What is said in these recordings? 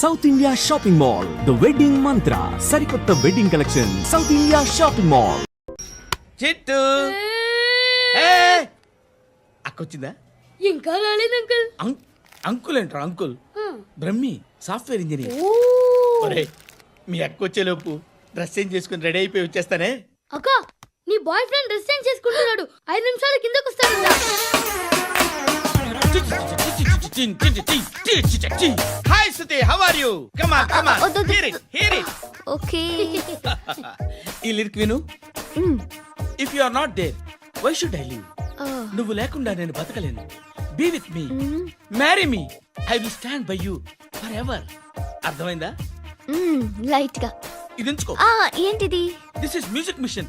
South India shopping mall the wedding Mantra సరికొత్త wedding collection South India shopping mall Chittu. ఏ! అక్కొచ్చిందా? ఇంకా రాలేదు uncle. అం- అంకుల్ ఏంట్రా అంకుల్. Brahmi software engineer. ఓ! ఒరే మీ అక్క వచ్చేలోపు డ్రెస్ చేంజ్ చేసుకుని రెడీ అయిపోయి వచ్చేస్తానే. అక్క నీ బాయ్ ఫ్రెండ్ డ్రెస్ చేంజ్ చేసుకుంటున్నాడు. ఐదు నిమిషాలు కిందకు వస్తాడు how are you come on come on వద్దు, వద్దు. Hear it hear it okay ఈ లిరిక్ విను if you are not there why should I live నువ్వు లేకుండా నేను బతకలేను. Be with me marry me I will stand by you forever అర్థమైందా? లైట్గా ఇది ఉంచుకో. ఆ ఏంటిది? This is music machine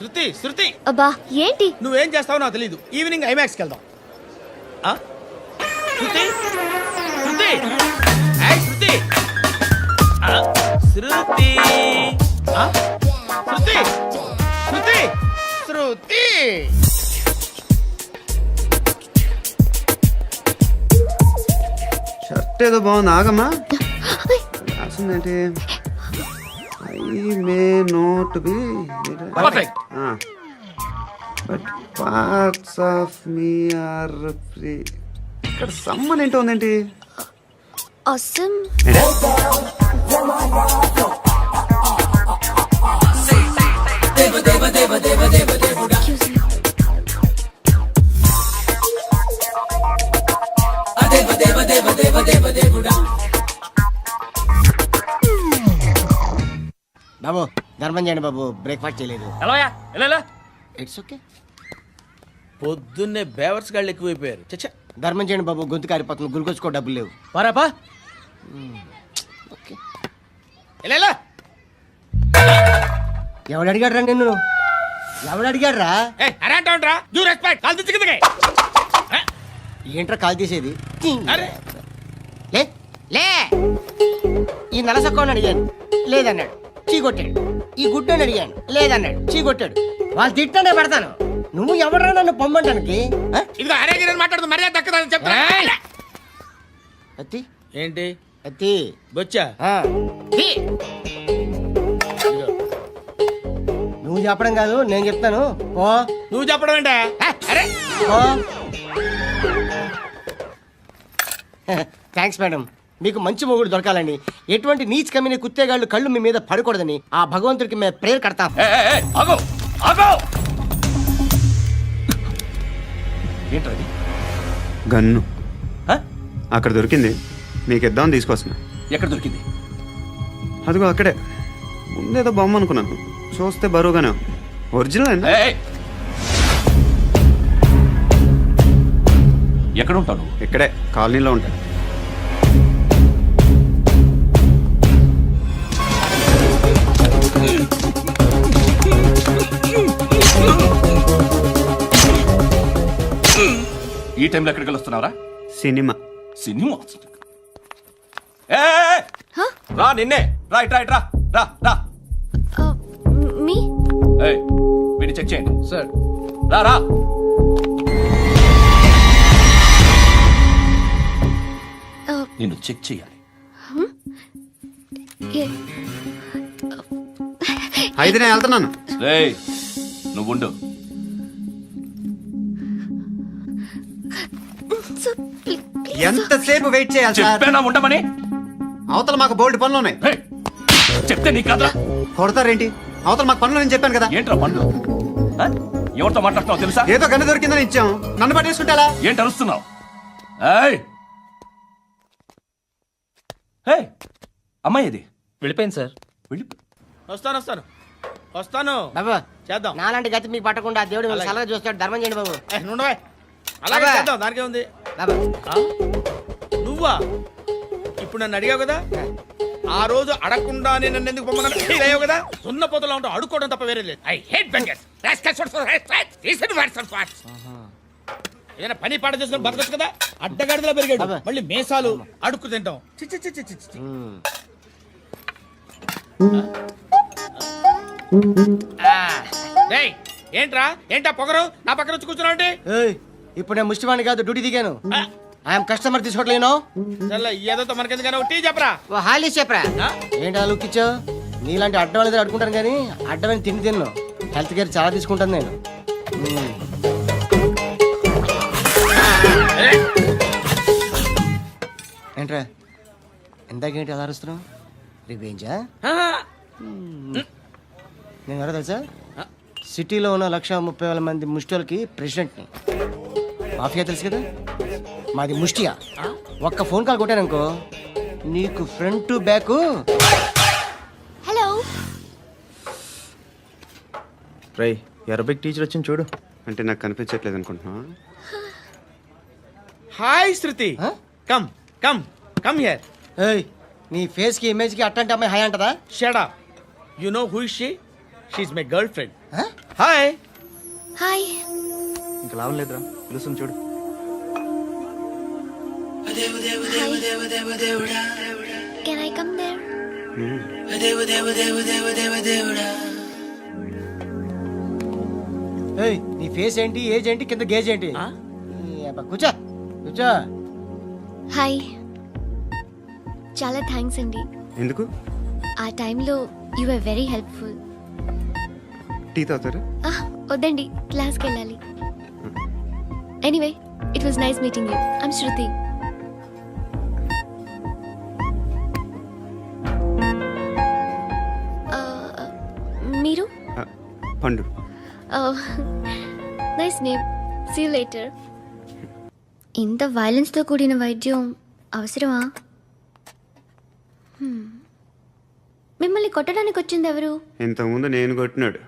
శృతి శృతి. అబ్బా ఏంటి? నువ్వేం చేస్తావో నాకు తెలియదు ఈవినింగ్ ఐమాక్స్కి వెళ్దాం. ఆ? శృతి? శృతి? ఏయ్, శృతి! ఆ, శృతి! ఆ? శృతి! శృతి! శృతి! షర్ట్ ఏదో బాగుంది. ఆగమ్మా. రాసిందేంటి? May note be Perfect. But parts of me are free ఇక్కడ సమ్మన్ ఏంటో ఉందేంటి? అసమ్ బాబు ధర్మం చేయండి బాబు. బ్రేక్ఫాస్ట్ చేయలేదు. ఎలా ఇట్స్ ఓకే పొద్దున్నే బేవర్స్ గాళ్ళు ఎక్కువైపోయారు. చచ్చా. ధర్మం చేయండి బాబు గొంతు కారిపోతుంది. గురికొచ్చుకో డబ్బులు లేవు. పారాపా ఓకే ఎలా ఎవడు అడిగాడు రా నిన్ను? ఎవడు అడిగాడు రా? ఏంట్రా కాల్ తీసేది? అరే. లే లే. ఈ నలసక్కని అడిగాను. లేదన్నాడు. చీ కొట్టాడు ఈ గుడ్డని అడిగాను లేదన్నాడు చీ కొట్టాడు వాళ్ళు తిట్టానే పెడతాను. నువ్వు ఎవడరా నన్ను పొమ్మంటానికి? ఆ? ఇదిగో అరే గిరని మాట్లాడుతూ మర్యాద దక్కదని చెప్తా అత్తి. ఏంటి? అత్తి. బొచ్చా? ఆ. తీ. నువ్వు చెప్పడం కాదు నేను చెప్తాను. ఓ నువ్వు చెప్పడం ఏంటా? అరే! ఓ థ్యాంక్స్ మేడం. మీకు మంచి మొగుడు దొరకాలని. ఎటువంటి నీచ్ కమ్మిన కుత్తేగాళ్ళు కళ్ళు మీ మీద పడకూడదని ఆ భగవంతుడికి మేము ప్రేయర్ కడతాం. ఏంటది గన్ను. అక్కడ దొరికింది. మీకు ఇద్దామని తీసుకొస్తున్నా. ఎక్కడ దొరికింది? అదిగో అక్కడే. ముందేదో బొమ్మ అనుకున్నాను. చూస్తే బరువుగానే. ఒరిజినల్ అండి ఎక్కడ ఉంటాను ఇక్కడే కాలనీలో ఉంటాయి ఈ టైంలో ఎక్కడికి వస్తున్నారా సినిమా. సినిమా. ఏ! రా నిన్నే. రా ఇట్ రా రా. రా మీ? ఏయ్, చెక్ చేయండి. సార్. రా రా. నిన్ను చెక్ చేయాలి. అయితే నేను వెళ్తున్నాను. రేయ్ నువ్వు ఉండు ఎంతసేపు వెయిట్ చేయాలి సార్? చెప్పేనా ఉండమని? అవతల మాకు బోల్డ్ పనులు ఉన్నాయి రేయ్, చెప్తే నీ కదరా. కొడతారేంటి? అవతల మాకు పనులు నేను చెప్పాను కదా. ఏంట్రా పండు ఆ? ఎవరితో మాట్లాడుతున్నావు తెలుసా? ఏదో గన్ను దొరికిందని ఇచ్చాం. నన్ను పట్టేసుకుంటా ఏంటి అరుస్తున్నావు? ఏయ్! ఏయ్, అమ్మాయి ఇది. వెళ్ళిపోయింది సార్. వెళ్ళి వస్తాను వస్తాను. వస్తాను. బాబు చేద్దాం. నాలాంటి గతి మీకు పట్టకుండా దేవుడు మిమ్మల్ని. సలహా చూస్తాడు. ధర్మం చేయండి బాబు. నుండవే అలాగే. చేద్దాం దానికే ఉంది. బాబు. ఆ? నువ్వా? ఇప్పుడు నన్ను అడిగావు కదా? ఆ. రోజు అడగకుండానే నన్ను ఎందుకు పొమ్మన్నా అయ్యావు కదా? సున్న పోతలో ఉంటావు అడుక్కోవడం తప్ప వేరే లేదు. I hate beggars. ఏదైనా పని పాట చేసుకుని బతకొచ్చు కదా? అడ్డగాడిలో పెరిగాడు. అబ్బా. మళ్ళీ మేసాలు అడుక్కు తింటాం. చి, చి, చి, చి, చి, చి. ఏంట్రా? ఏంటా పొగరు? నా పక్కన వచ్చి కూర్చున్నావు అంటే ఇప్పుడు నేను ముష్టివాణి కాదు డ్యూటీ దిగాను. ఐఎమ్ కస్టమర్ తీసుకోవట్లేను ఏదో మనకెందుకైనా టీ చెప్పరా? ఓ హాలీస్ చెప్పరా? ఏంటి అలా లుక్ ఇచ్చావు? నీలాంటి అడ్డం వాళ్ళ అడుకుంటాను కానీ అడ్డమైన తిండి తిన్ను. హెల్త్ కేర్ చాలా తీసుకుంటాను నేను. ఏంట్రా? ఇందాకేంటి అలా అరుస్తున్నావు? రివేంజా నేను ఎవరో తెలుసా? సిటీలో ఉన్న లక్ష ముప్పై వేల మంది ముష్టిలకి ప్రెసిడెంట్ని మాఫియా తెలుసు కదా? మాది ముష్టియా. ఒక్క ఫోన్ కాల్ కొట్టాననుకో నీకు ఫ్రంట్ టు బ్యాక్ హలో రై అరబిక్ టీచర్ వచ్చింది చూడు. అంటే నాకు కనిపించట్లేదు అనుకుంటున్నా hi Shruti Huh? Come come come here ఏయ్ నీ ఫేస్కి ఇమేజ్కి అట్టంటే అమ్మాయి hi అంటదా? Shut up you know who is she she is my girlfriend? Hi hi ఇంకా లాభం లేదురా. పిలుస్తుంది చూడు. కెన్ ఐ కమ్ దేర్ ఏయ్ నీ ఫేస్ ఏంటి ఏజ్ ఏంటి కింద గేజ్ ఏంటి? కూర్చో కూర్చో. హాయ్ చాలా థ్యాంక్స్ అండి. ఎందుకు? ఆ టైంలో you are very helpful tea తాగుతారా? వద్దండి క్లాస్కి వెళ్ళాలి anyway it was nice meeting you I'm Shruti మీరు? Pandu. Nice name see later ఇంత వైలెన్స్తో కూడిన వైద్యం అవసరమా? Hmm. మిమ్మల్ని కొట్టడానికి వచ్చింది ఎవరు? ఇంతకుముందు నేను కొట్టినాడు.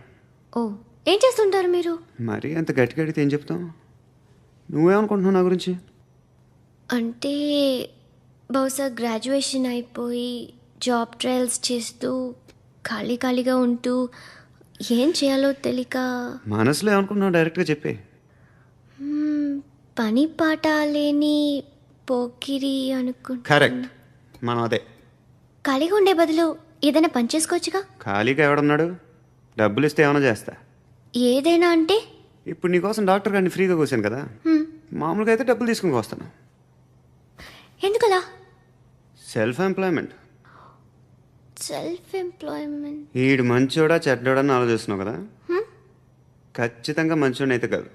ఓ ఏం చేస్తుంటారు మీరు? మరీ అంత గట్టి గడితే ఏం చెప్తాం? నువ్వేమనుకుంటున్నావు నా గురించి? అంటే బహుశా గ్రాడ్యుయేషన్ అయిపోయి జాబ్ ట్రయల్స్ చేస్తూ ఖాళీ ఖాళీగా ఉంటూ ఏం చేయాలో తెలియక. మనసులో ఏమనుకుంటున్నావు? డైరెక్ట్గా చెప్పే. పని పాట లేని పోకిరి అనుకుంటా కరెక్ట్. మనం అదే. ఖాళీగా ఉండే బదులు ఏదైనా పని చేసుకోవచ్చుగా? ఖాళీగా ఎవడన్నాడు? డబ్బులు ఇస్తే ఏమైనా చేస్తా. ఏదైనా అంటే? ఇప్పుడు నీకోసం డాక్టర్ గారిని ఫ్రీగా కూర్చాను కదా. మామూలుగా అయితే డబ్బులు తీసుకుని వస్తాను. ఎందుకలా? సెల్ఫ్ ఎంప్లాయ్మెంట్ సెల్ఫ్ ఎంప్లాయ్మెంట్ ఈడు మంచోడా చెడ్డోడా అని ఆలోచిస్తున్నావు కదా. ఖచ్చితంగా మంచోడని అయితే కాదు.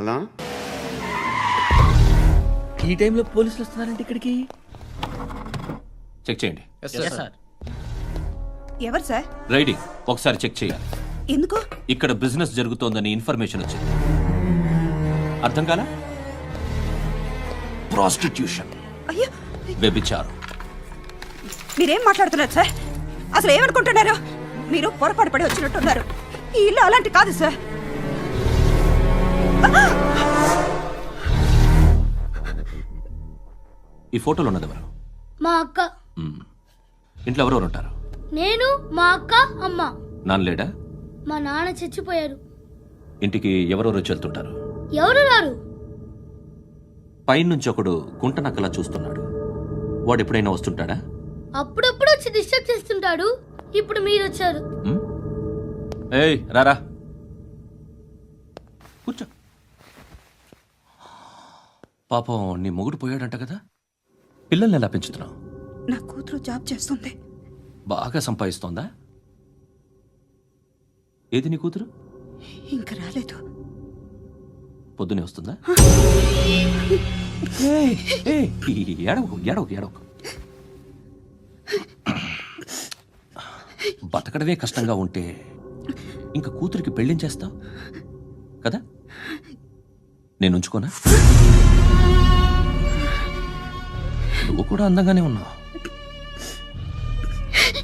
ఎలా? ఈ టైంలో పోలీసులు వస్తున్నారంటే ఇక్కడికి? చెక్ చేయండి. ఎవరు సార్? రైడింగ్. ఒకసారి చెక్ చేయాలి. ఎందుకు? ఇక్కడ బిజినెస్ జరుగుతోందని ఇన్ఫర్మేషన్ వచ్చింది. అర్థం కాలా? ప్రాస్టిట్యూషన్. అయ్యో! వ్యభిచారం. మీరేం మాట్లాడుతున్నారు సార్? అసలు ఏమనుకుంటున్నారు? మీరు పొరపాటు పడి వచ్చినట్టున్నారు. ఈ ఇల్లు అలాంటి కాదు సార్. ఈ ఫోటోలో ఉన్నది ఎవరు? మా అక్క. మ్మ్. ఇంట్లో ఎవరెవరు ఉంటారు? నేను మా అక్క అమ్మ. నాన్న లేడా మా నాన్న చచ్చిపోయారు. ఇంటికి ఎవరెవరు వెళ్తుంటారు. ఎవరు రారు? పైనుంచి ఒకడు గుంట నక్కలా చూస్తున్నాడు. వాడు ఎప్పుడైనా వస్తుంటాడా? అప్పుడప్పుడు వచ్చి డిస్టర్బ్ చేస్తుంటాడు. ఇప్పుడు మీరు వచ్చారు? ఏయ్ రారా. కూర్చో. పాపం నీ మొగుడు పోయాడంట కదా. పిల్లల్ని ఎలా పెంచుతున్నావు? నా కూతురు జాబ్ చేస్తుంది. బాగా సంపాదిస్తోందా? ఏది నీ కూతురు? ఇంకా రాలేదు. పొద్దునే వస్తుందా? ఏడవకు ఏడవకు ఏడవకు. బతకడమే కష్టంగా ఉంటే ఇంకా కూతురికి పెళ్ళించేస్తావు కదా? నేను ఉంచుకోనా? నువ్వు కూడా అందంగానే ఉన్నావు.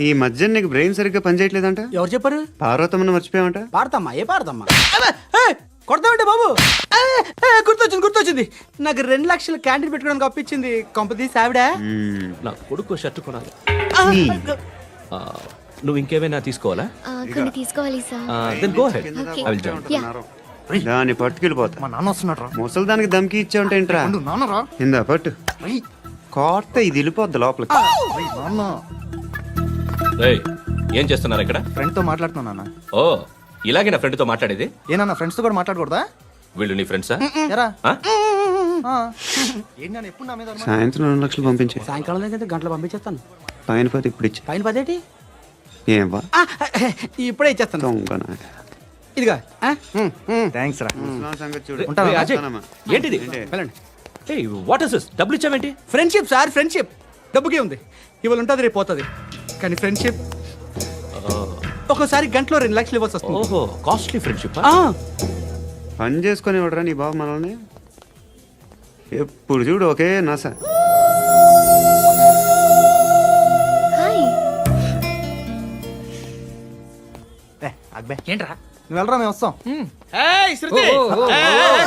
ఈ మధ్య నీకు బ్రెయిన్ సరిగ్గా పనిచేయట్లేదంట? ఎవరు చెప్పారు? పార్వతమ్మను మర్చిపోయామంట పాడతామ్మా ఏ పాడతామ్మా అబ్బే, ఏ, కొడతామంటే బాబు? ఏ, ఏ, గుర్తొచ్చింది గుర్తొచ్చింది. నాకు రెండు లక్షలు క్యాంటీన్ పెట్టుకోవడానికి అప్పించింది కొంపతీసి ఆవిడ. నా కొడుకు షర్ట్ కొనాలి. నువ్వు ఇంకేమైనా తీసుకోవాలా? కొన్ని తీసుకోవాలి సార్. దెన్ గో హెడ్ కింద Okay. ఐ విల్ జాయిన్ ఉంటున్నారు. దాన్ని పట్టుకెళ్ళిపోతా. మా నాన్న వస్తున్నాడు రా ముసలి దానికి దమ్కి ఇచ్చావంట ఏంట్రా? నాన్న రా ఇందా పట్టు. కోర్త ఇది వెళ్ళిపోద్ది లోపలికి. నాన్న. ఏయ్, ఏం చేస్తున్నారు ఇక్కడ? ఫ్రెండ్తో మాట్లాడుతున్నా నాన్న. ఓ ఇలాగే నా ఫ్రెండ్తో మాట్లాడేది? ఏ నాన్న ఫ్రెండ్స్తో కూడా మాట్లాడకూడదా? వీళ్ళు నీ ఫ్రెండ్సా ఎరా ఆ? ఆ. ఏంటి నాన్న ఎప్పుడు నా మీద అనుమానం? సాయంత్రం రెండు లక్షలు పంపించే. సాయంకాలం దగ్గర గంటలు పంపించేస్తాను. పైన పోతే ఇప్పుడు ఇచ్చే. పైన పదేటి ఏం వా ఆ, ఇప్పుడే ఇచ్చేస్తాను. దొంగ. ఇదిగా ఆ, ఉమ్, ఉమ్. థ్యాంక్స్ రా. ఉంటావా? అజయ్. ఏంటిది? ఏంటి? వెళ్ళండి. ఏయ్ వాట్ ఇస్ దిస్ డబ్బులు ఇచ్చావేంటి? ఫ్రెండ్షిప్ సార్ ఫ్రెండ్షిప్ డబ్బుకే ఉంది. ఇవాళ ఉంటుంది రేపు పోతుంది. కానీ ఫ్రెండ్షిప్ ఒక్కోసారి గంటలో రెండు లక్షలు ఇవ్వాల్సి వస్తుంది. ఓహో కాస్ట్లీ ఫ్రెండ్షిప్ ఆ, పని చేసుకొని ఇవ్వడరా నీ బాబు మనల్ని. ఎప్పుడు చూడు ఒకే నాస. హాయ్. ఏ, ఏంట్రా? నువ్వు వెళ్ళరా మేము వస్తాం. ఏయ్, శృతి! ఏయ్, ఏయ్, ఏయ్,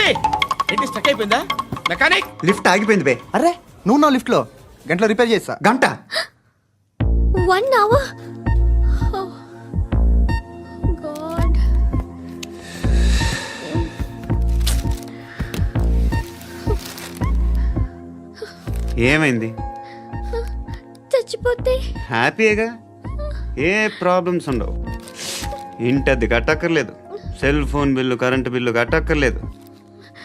శృతి ఏంటి స్టక్ అయిపోయిందా? మెకానిక్ లిఫ్ట్ ఆగిపోయింది బే. అరే నువ్వు నా లిఫ్ట్లో గంటలో రిపేర్ చేస్తా. గంట. వన్ అవర్ గాడ్ ఏమైంది? చచ్చిపోతే? హ్యాపీగా ఏ ప్రాబ్లమ్స్ ఉండవు. ఇంటద్ది కట్టక్కర్లేదు. Cell phone bill current bill కట్టక్కర్లేదు.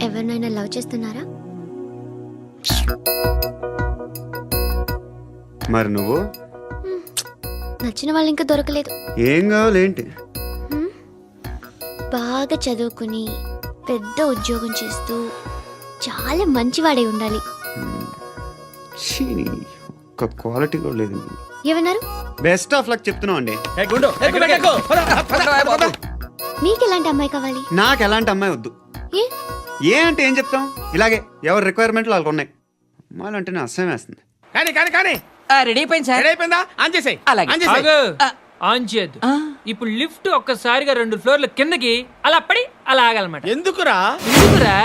ఎవరినైనా లవ్ చేస్తున్నారా మరి నువ్వు నచ్చిన వాళ్ళు ఇంకా దొరకలేదు ఏం కావాలి ఏంటి బాగా చదువుకుని పెద్ద ఉద్యోగం చేస్తూ చాలా మంచివాడై ఉండాలి ఒక్క క్వాలిటీ కూడా లేదు ఏమన్నారు బెస్ట్ ఆఫ్ లక్ చెప్తున్నావు అండి ఏ గుండు ఎక్కు, ఎక్కు, ఎక్కు. పద, పద, పద. మీకు ఎలాంటి అమ్మాయి కావాలి నాకు ఎలాంటి అమ్మాయి వద్దు ఏ ఏ అంటే ఏం చెప్తాం? ఇలాగే ఎవరి రిక్వైర్మెంట్లు వాళ్ళకు ఉన్నాయి. అమ్మాయిలు అంటేనే అసహ్యం వేస్తుంది. కానీ కానీ కానీ. రెడీ అయిపోయింది సార్. రెడీ అయిపోయిందా? ఆన్ చేసేయ్. అలాగే. ఆన్ చేసేయ్. ఆగు. ఆన్ చేయద్దు ఇప్పుడు లిఫ్ట్ ఒక్కసారిగా రెండు ఫ్లోర్ల కిందకి అలా పడి అలా ఆగాలన్నమాట. ఎందుకురా? ఎందుకురా?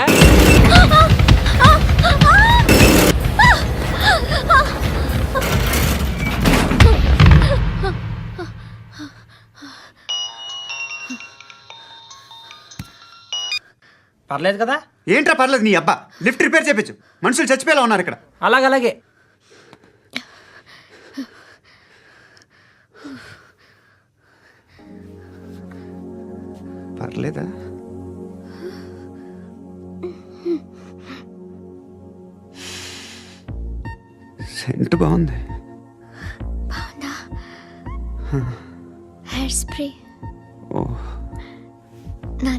పర్లేదు కదా? ఏంట్రా పర్లేదు నీ అబ్బా. లిఫ్ట్ రిపేర్ చేపించు. మనుషులు చచ్చిపోయేలా ఉన్నారు ఇక్కడ. అలాగలాగే. పర్లేదా? సెంట్ బాగుంది. Hair spray.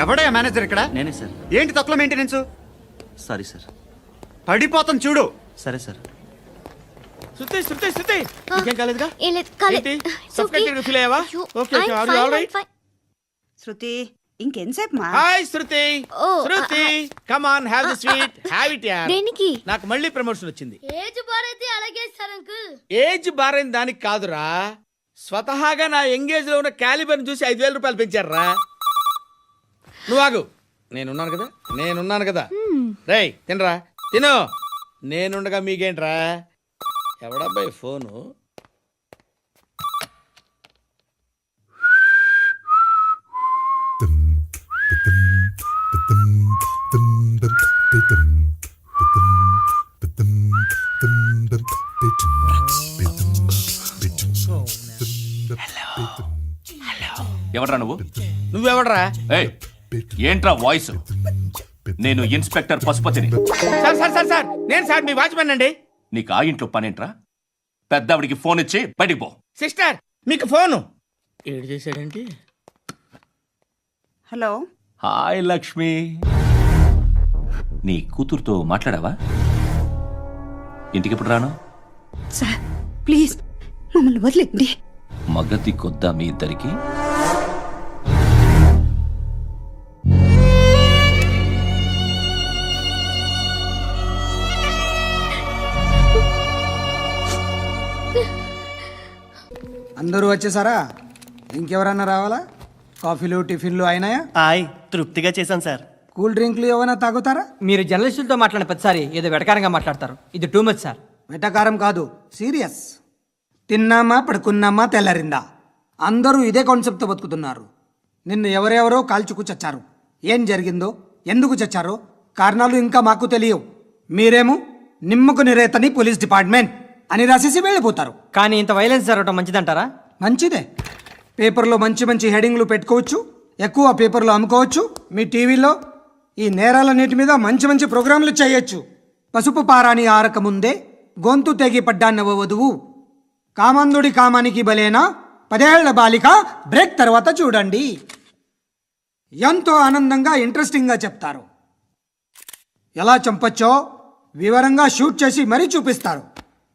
ఎవడే మేనేజర్ ఇక్కడ? నేనే సార్. ఏంటి తక్కువ మెయింటెనెన్స్ సారీ సార్. పడిపోతాం చూడు. సరే సార్. శృతి శృతి శృతి! ఇంకేం కాలేదుగా? ఏం లేదు కాలేదు ఏంటి? It's okay. Suffocated గా feel అయ్యావా? అయ్యో, Okay, okay. I'm Are you fine, all I'm right? fine. Shruti ఇంకెంతసేపు మా? Hi Shruti. Oh, Shruti come on have the sweet have it యార్ దేనికి? నాకు మళ్ళీ ప్రమోషన్ వచ్చింది. ఏజ్ బారైతే అలాగే సార్ అంకుల్ ఏజ్ బారైన దానికి కాదురా. స్వతహాగా నా ఎంగేజ్లో ఉన్న క్యాలిబర్ చూసి ఐదు వేల రూపాయలు పెంచారా? నువ్వు ఆగు. నేనున్నాను కదా నేనున్నాను కదా. రేయ్ తినరా? తిను. నేనుండగా మీకేంట్రా? ఎవడబ్బాయి ఫోను? ఎవడ్రా నువ్వు? నువ్వెవడరా? ఏయ్ ఏంట్రా వాయిస్? నేను ఇన్స్పెక్టర్ పశుపతిని. సార్ సార్ సార్ సార్ నేను సార్ మీ వాచ్మెన్ అండి. నీకు ఆ ఇంట్లో పనేంట్రా? పెద్దవిడికి ఫోన్ ఇచ్చి బయటికి పో. సిస్టర్ మీకు ఫోను. ఏడు చేశాడేంటి హలో. హాయ్ లక్ష్మి. నీ కూతురుతో మాట్లాడావా? ఇంటికి ఎప్పుడు రాను? సార్ ప్లీజ్ మమ్మల్ని వదిలేండి మగతి కొద్దా మీ ఇద్దరికి? అందరూ వచ్చేసారా? ఇంకెవరన్నా రావాలా? కాఫీలు టిఫిన్లు అయినాయా? హాయ్ తృప్తిగా చేశాను సార్. కూల్ డ్రింక్లు ఏమైనా తాగుతారా? మీరు జర్నలిస్టులతో మాట్లాడిన ప్రతిసారి ఏదో వెటకారంగా మాట్లాడతారు. ఇది టూ మచ్ సార్ వెటకారం కాదు సీరియస్. తిన్నామా పడుకున్నామా తెల్లరిందా? అందరూ ఇదే కాన్సెప్ట్తో బతుకుతున్నారు. నిన్ను ఎవరెవరో కాల్చుకు చచ్చారు. ఏం జరిగిందో ఎందుకు చచ్చారో కారణాలు ఇంకా మాకు తెలియవు. మీరేమో నిమ్మకు నిరేతని పోలీస్ డిపార్ట్మెంట్. అని రాసేసి వెళ్ళిపోతారు. కానీ ఇంత వైలెన్స్ జరగడం మంచిదంటారా? మంచిదే. పేపర్లో మంచి మంచి హెడింగ్లు పెట్టుకోవచ్చు. ఎక్కువ పేపర్లు అమ్ముకోవచ్చు. మీ టీవీలో ఈ నేరాలన్నిటి మీద మంచి మంచి ప్రోగ్రాంలు చేయొచ్చు. పసుపు పారాని ఆరక ముందే గొంతు తెగి పడ్డాన్నవ వధువు. కామందుడి కామానికి బలేనా? పదేళ్ళ బాలిక బ్రేక్ తర్వాత చూడండి. ఎంతో ఆనందంగా ఇంట్రెస్టింగ్గా చెప్తారు. ఎలా చంపచ్చో వివరంగా షూట్ చేసి మరీ చూపిస్తారు.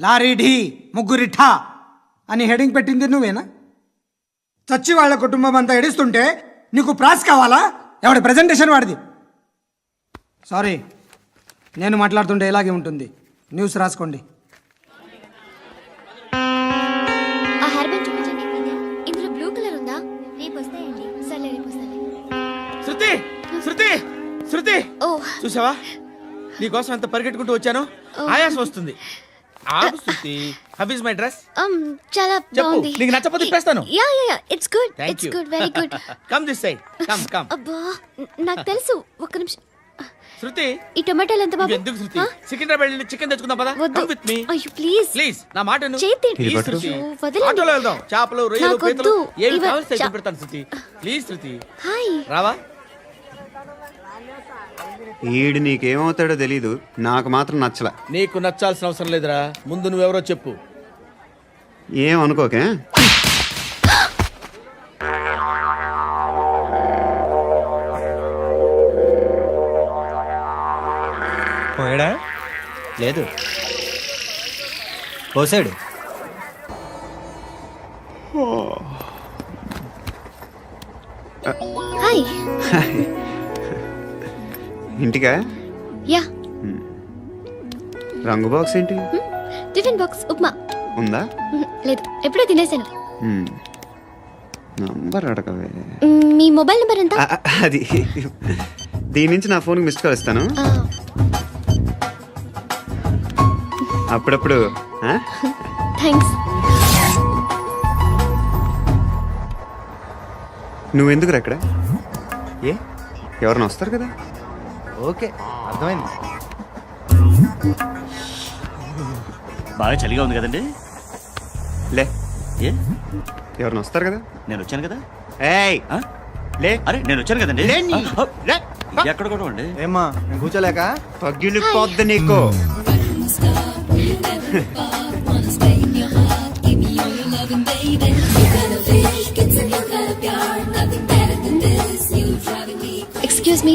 లారీ ఢీ ముగ్గురి ఠా అని హెడింగ్ పెట్టింది నువ్వేనా? చచ్చి వాళ్ళ కుటుంబం అంతా ఎడుస్తుంటే నీకు ప్రాస్ కావాలా? ఎవడి ప్రజెంటేషన్ వాడిది? సారీ నేను మాట్లాడుతుంటే ఇలాగే ఉంటుంది. న్యూస్ రాసుకోండి. ఆ హెయిర్ బ్యాండ్ చూపించండి ఇందులో బ్లూ కలర్ ఉందా? రేపు వస్తాయండి. సర్లే రేపు వస్తాయి శృతి శృతి శృతి. ఓ. చూసావా? నీకోసం ఎంత పరిగెట్టుకుంటూ వచ్చాను? ఆయాసం వస్తుంది. ఆగు Shruti. How is my dress. Um చాలా చెప్పు. బాగుంది. నీకు నచ్చకపోతే తిప్పేస్తాను. Yeah yeah yeah it's good Thank it's you. Good very good come this side come come అబ్బా న- నాకు తెలుసు. ఒక్క నిమిషం. శృతి. ఈ టొమాటోలు ఎంత బాబు? ఎందుకు శృతి? సికింద్రాబాద్ వెళ్ళి చికెన్ తెచ్చుకుందాం పదా? వద్దు. కమ్ విత్ మీ అయ్యో ప్లీజ్ ప్లీజ్ నా మాట విను. చేతి Please. శృతి. ఆటోలో వెళ్దాం. చేపలు రొయ్యలు నాకొద్దు. పీతలు ఏమి ఇవ- కావాలి చా- పెడతాను శృతి. Please Shruti. హాయ్ రావా? ఈడు నీకేమవుతాడో తెలీదు. నాకు మాత్రం నచ్చల. నీకు నచ్చాల్సిన అవసరం లేదురా. ముందు నువ్వెవరో చెప్పు. ఏం అనుకోకే పోయాడా? లేదు. పోసాడు. హాయ్. ఇంటికా? యా. రంగు బాక్స్ ఏంటి? Tiffin box upma. ఉందా? లేదు ఎప్పుడో తినేసాను. నంబర్ అడగవే. మీ మొబైల్ నెంబర్ ఎంత? అది. దీని నుంచి నా ఫోన్కి మిస్డ్ కాల్ ఇస్తాను అప్పుడప్పుడు? థ్యాంక్స్ నువ్వెందుకు అక్కడ? ఏ? ఎవరైనా వస్తారు కదా? ఓకే అర్థమైంది. బాగా చలిగా ఉంది కదండి? లే. ఏ? ఎవరైనా వస్తారు కదా? నేను వచ్చాను కదా? ఏయ్! ఆ? లే. అరే నేను వచ్చాను కదండి? లే నీ. ఆ, లే. ఎక్కడ కూడా అండి ఏమ్మా నేను కూర్చోలేక పగిలిపోద్ది నీకు. Excuse me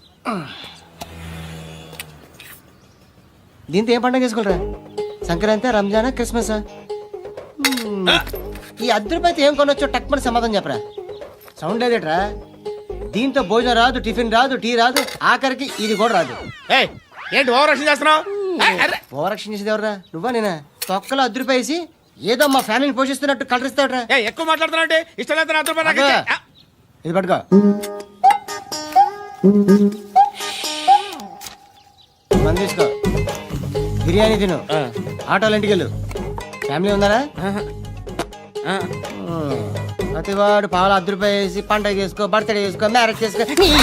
దీంతో ఏం పండగ చేసుకోరా సంక్రాంతి రంజానా క్రిస్మస్? ఈ అర్ధ రూపాయలు ఏం కొనొచ్చో టక్మని సమాధానం చెప్పరా. సౌండ్ లేదేట్రా? దీంతో భోజనం రాదు టిఫిన్ రాదు టీ రాదు ఆఖరికి ఇది కూడా రాదు. ఏంటి ఓవర్ రక్షణ చేస్తున్నావు. ఓవరాక్షన్ చేసేది ఎవరా నువ్వా నేనా? తొక్కలో అర్ధ రూపాయి వేసి ఏదో మా ఫ్యామిలీని పోషిస్తున్నట్టు కలరిస్తావుట్రా. ఏయ్, ఎక్కువ మాట్లాడుతున్నావు అంటే ఇష్టం లేదు ఇది పట్టుకో. తీసుకో బిర్యానీ తిను. ఆ, ఆటోలు ఇంటికి వెళ్ళు. ఫ్యామిలీ ఉన్నారా ఆ. ప్రతివాడు పావులు అర్ధ రూపాయి వేసి పండగ చేసుకో బర్త్డే చేసుకో మ్యారేజ్ చేసుకో. నీ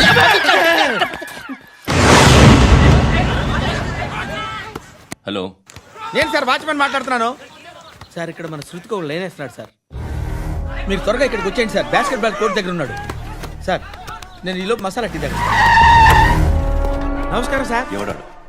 హలో. నేను సార్ వాచ్మెన్ మాట్లాడుతున్నాను. సార్ ఇక్కడ మన శృతికి ఒక లైన్ వేస్తున్నాడు సార్. మీరు త్వరగా ఇక్కడికి వచ్చేయండి సార్. బాస్కెట్ బాల్ కోర్ట్ దగ్గర ఉన్నాడు. సార్ నేను ఈలోపు మసాలా టీ దగ్గర నమస్కారం సార్. ఎవడాడు?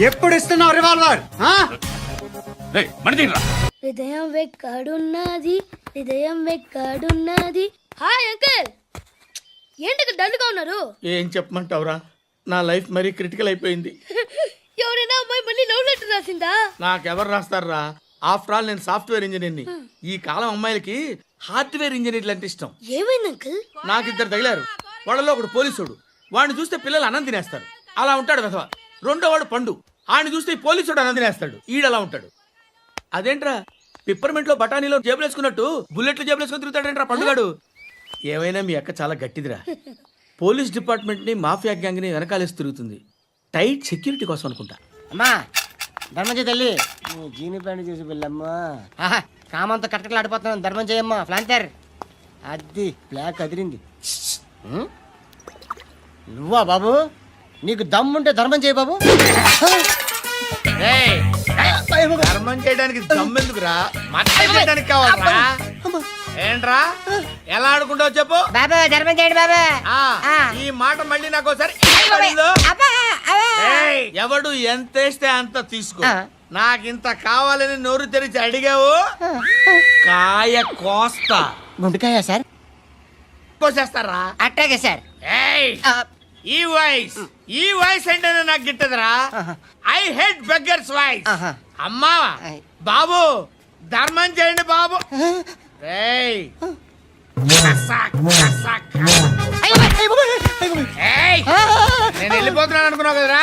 ఎప్పుడు ఇస్తున్నావు రివాల్వర్ ఆ? హృదయం వెక్కడున్నది హృదయం వెక్కడున్నది. Hi uncle! ఏంటి డల్గా ఉన్నారు? ఏం చెప్పమంటావురా? నా లైఫ్ మరీ క్రిటికల్ అయిపోయింది. ఎవరైనా అమ్మాయి మళ్ళీ లవ్ లెటర్ రాసిందా? నాకెవరు రాస్తారా? ఆఫ్టర్ ఆల్ నేను సాఫ్ట్వేర్ ఇంజనీర్ని. ఈ కాలం అమ్మాయిలకి హార్డ్వేర్ ఇంజనీర్లు అంటే ఇష్టం. ఏమైంది అంకుల్? నాకు ఇద్దరు తగిలారు. వాళ్ళలో ఒకడు పోలీసుడు. వాడిని చూస్తే పిల్లలు అన్నం తినేస్తారు. అలా ఉంటాడు వెధవ. రెండో వాడు పండు. ఆడిని చూస్తే పోలీసుడు అన్నం తినేస్తాడు ఈడలా ఉంటాడు. అదేంట్రా? పిప్పర్మెంట్లో బఠానీలో జేబులు వేసుకున్నట్టు బుల్లెట్లు జేబులు వేసుకుని తిరుగుతాడేంట్రా పండుగాడు? ఏమైనా మీ అక్క చాలా గట్టిదిరా. పోలీస్ డిపార్ట్మెంట్ని మాఫియా గ్యాంగ్ని వెనకాలేసి తిరుగుతుంది. టైట్ సెక్యూరిటీ కోసం అనుకుంటా. అమ్మా ధర్మం చేయి తల్లి. నువ్వు జీని ప్యాంట్ చేసి వెళ్ళమ్మా. ఆహా, కామంతో కట్టకలాడిపోతున్నాను ధర్మం చేయమ్మా ఫ్లాంతర్ అది బ్లాక్ అదిరింది? నువ్వా బాబు? నీకు దమ్ముంటే ధర్మం చేయి బాబు. ఏయ్, ధర్మం చేయడానికి దమ్మెందుకురా మచ్చ చేయడానికి కావాలరా? ఏంట్రా? ఎలా ఆడుకుంటావు చెప్పు. బాబా ధర్మం చేయండి బాబా. ఆ, ఆ. ఈ మాట మళ్ళీ నాకు ఒకసారి ఎవడు ఎంత వేస్తే అంత తీసుకో. నాకింత కావాలని నోరు తెరిచి అడిగావు? కాయ కోస్తా. గుండెకాయ సార్. కోసేస్తారా? అట్టాగే సార్. ఏయ్. ఈ వాయిస్ ఈ వాయిస్ అంటేనే నాకు గిట్టదురా. I hate beggars voice. అమ్మా. బాబు ధర్మం చేయండి బాబు. నేను వెళ్ళిపోతున్నాను అనుకున్నావు కదరా.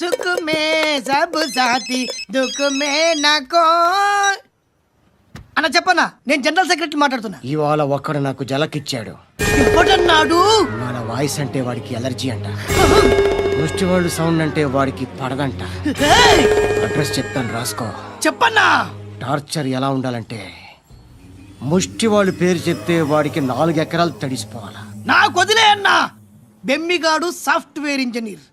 సుఖ మే సబ్ సాతి దుఃఖ మే నకో. అన్న చెప్పన్నా నేను జనరల్ సెక్రటరీ మాట్లాడుతున్నా. ఇవాళ ఒక్కడు నాకు జలకిచ్చాడు. నాడు మన వాయిస్ అంటే వాడికి ఎలర్జీ అంట. ముష్టి వాళ్ళు సౌండ్ అంటే వాడికి పడదంట. అడ్రస్ చెప్తాను రాసుకో. చెప్పన్నా? టార్చర్ ఎలా ఉండాలంటే ముష్టి వాళ్ళు పేరు చెప్తే వాడికి నాలుగు ఎకరాలు తడిసిపోవాలా. నాకు వదిలే అన్నా. బెమ్మిగాడు సాఫ్ట్వేర్ ఇంజనీర్.